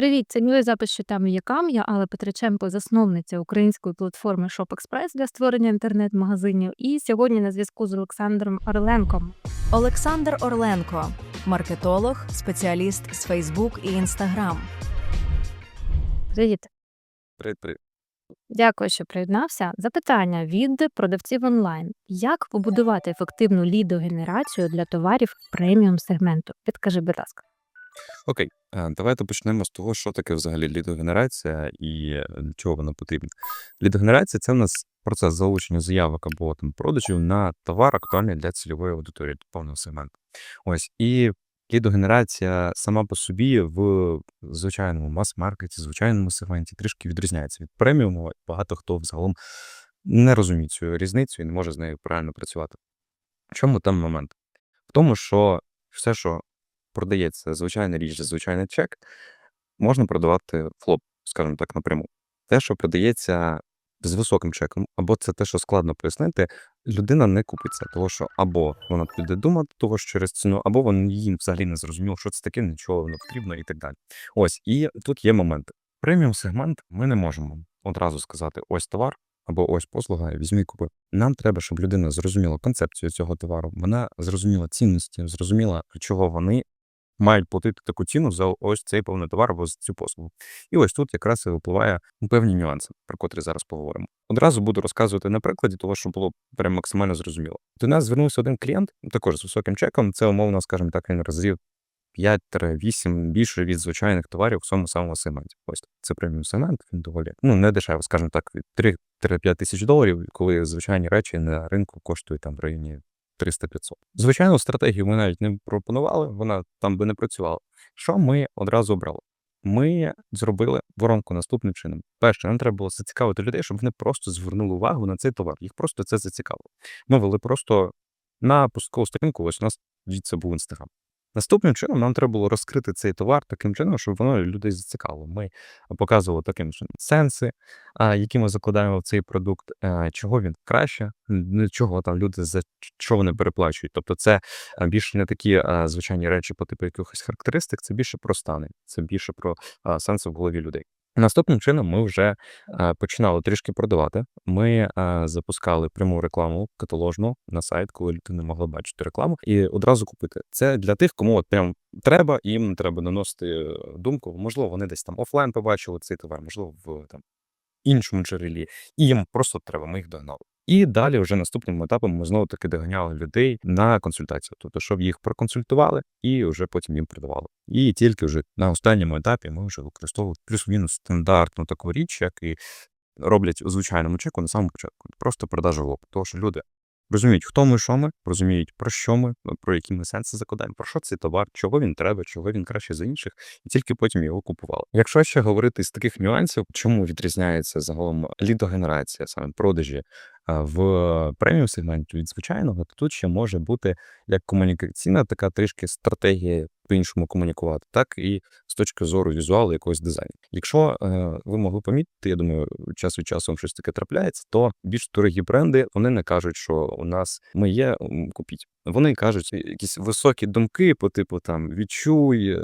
Привіт, це новий запис «Щитами є Кам'я», але Петриченко – засновниця української платформи ShopExpress для створення інтернет-магазинів. І сьогодні на зв'язку з Олександром Орленком. Олександр Орленко, маркетолог, спеціаліст з Facebook і Instagram. Привіт. Привіт, привіт. Дякую, що приєднався. Запитання від продавців онлайн. Як побудувати ефективну лідогенерацію для товарів преміум сегменту? Підкажи, будь ласка. Окей, е, давайте почнемо з того, що таке взагалі лідогенерація і е, для чого вона потрібна. Лідогенерація це в нас процес залучення заявок або там продажів на товар, актуальний для цільової аудиторії, до повного сегменту. Ось і лідогенерація сама по собі в звичайному мас-маркеті, звичайному сегменті трішки відрізняється від преміуму. Багато хто взагалом не розуміє цю різницю і не може з нею правильно працювати. В чому там момент? В тому, що все, що продається звичайна річ звичайний чек, можна продавати флоп, скажімо так, напряму. Те, що продається з високим чеком, або це те, що складно пояснити, людина не купиться, того що або вона піде думати того ж через ціну, або вона їй взагалі не зрозуміло, що це таке, нічого не потрібно і так далі. Ось, і тут є моменти. Преміум сегмент ми не можемо одразу сказати: ось товар. Або ось послуга, візьми купи. Нам треба, щоб людина зрозуміла концепцію цього товару, вона зрозуміла цінності, зрозуміла, чого вони мають платити таку ціну за ось цей повний товар або за цю послугу. І ось тут якраз і випливає певні нюанси, про котрі зараз поговоримо. Одразу буду розказувати на прикладі, того, щоб було прям максимально зрозуміло. До нас звернувся один клієнт, також з високим чеком. Це умовно, скажімо так, він разів 5-8 більше від звичайних товарів в цьому самому сегменті. Ось це преміум сегмент, він доволі ну не дешево, скажімо так, від 3-5 тисяч доларів, коли звичайні речі на ринку коштують там в районі 300-500. Звичайно, стратегію ми навіть не пропонували, вона там би не працювала. Що ми одразу обрали? Ми зробили воронку наступним чином. Перше, нам треба було зацікавити людей, щоб вони просто звернули увагу на цей товар. Їх просто це зацікавило. Ми вели просто на пусткову сторінку, ось у нас це був інстаграм. Наступним чином нам треба було розкрити цей товар таким чином, щоб воно людей зацікавило. Ми показували таким чином сенси, які ми закладаємо в цей продукт, чого він краще, чого там люди за що вони переплачують. Тобто, це більше не такі звичайні речі по типу якихось характеристик, це більше про стани, це більше про сенси в голові людей. Наступним чином ми вже починали трішки продавати. Ми запускали пряму рекламу каталожну на сайт, коли людина могла бачити рекламу і одразу купити. Це для тих, кому от прям треба, і їм треба наносити думку. Можливо, вони десь там офлайн побачили цей товар, можливо, в там іншому джерелі, і їм просто треба, ми їх догнали. І далі, вже наступним етапом, ми знову таки доганяли людей на консультацію, тобто, щоб їх проконсультували і вже потім їм продавали. І тільки вже на останньому етапі ми вже використовували плюс-мінус стандартну таку річ, як і роблять у звичайному чеку на самому початку. Просто продажа в лоб. Тому що люди розуміють, хто ми, що ми, розуміють, про що ми, про які ми сенси закладаємо, про що цей товар, чого він треба, чого він краще за інших, і тільки потім його купували. Якщо ще говорити з таких нюансів, чому відрізняється загалом лідогенерація, саме продажі в преміум сегменті від звичайного, то тут ще може бути як комунікаційна така трішки стратегія по-іншому комунікувати, так і з точки зору візуалу якогось дизайну. Якщо е, ви могли помітити, я думаю, час від часу щось таке трапляється, то більш дорогі бренди вони не кажуть, що у нас ми є, купіть. Вони кажуть якісь високі думки по типу там відчуй.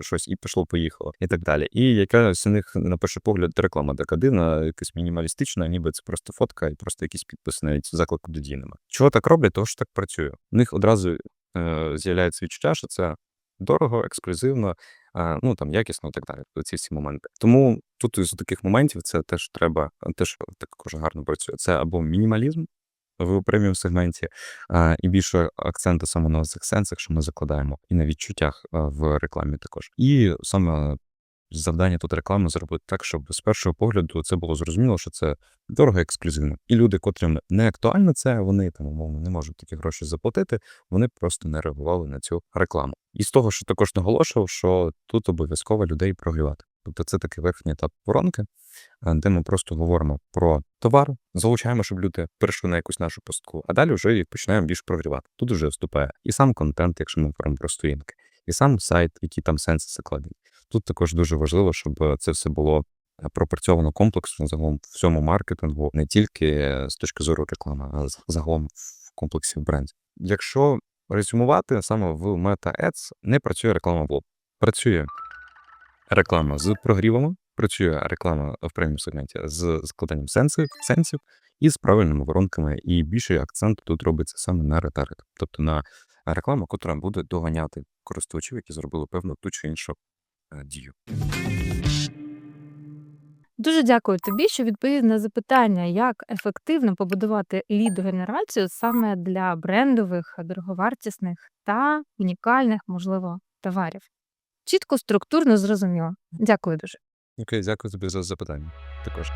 Щось і пішло-поїхало, і так далі. І якась у них, на перший погляд, реклама така дивна, якась мінімалістична, ніби це просто фотка і просто якісь підписи, навіть заклику до дій нема. Чого так роблять? Тому що так працює. У них одразу е, з'являється відчуття, що це дорого, ексклюзивно, е, ну там якісно і так далі. Ці всі моменти. Тому тут із таких моментів це теж треба, теж також гарно працює. Це або мінімалізм, в преміум сегменті, і більше акценту саме на цих сенсах, що ми закладаємо, і на відчуттях в рекламі також. І саме завдання тут реклами зробити так, щоб з першого погляду це було зрозуміло, що це дорого ексклюзивно. І люди, котрим не актуально це, вони там умовно не можуть такі гроші заплатити, вони просто не реагували на цю рекламу. І з того, що також наголошував, що тут обов'язково людей прогрівати. Тобто це такий верхній етап воронки, де ми просто говоримо про товар, залучаємо, щоб люди перейшли на якусь нашу постку, а далі вже їх починаємо більш прогрівати. Тут вже вступає і сам контент, якщо ми говоримо про сторінки, і сам сайт, які там сенси закладені. Тут також дуже важливо, щоб це все було пропрацьовано комплексно загалом в всьому маркетингу, не тільки з точки зору реклами, а загалом в комплексі брендів. Якщо резюмувати саме в Meta Ads не працює реклама в лоб. Працює реклама з прогрівами, працює реклама в преміум сегменті з складанням сенсів, сенсів і з правильними воронками. І більший акцент тут робиться саме на ретаргет, тобто на рекламу, яка буде доганяти користувачів, які зробили певну ту чи іншу е, дію. Дуже дякую тобі, що відповів на запитання, як ефективно побудувати лідогенерацію саме для брендових, дороговартісних та унікальних, можливо, товарів. Чітко, структурно, зрозуміло. Дякую дуже. Окей, дякую тобі за запитання. Також.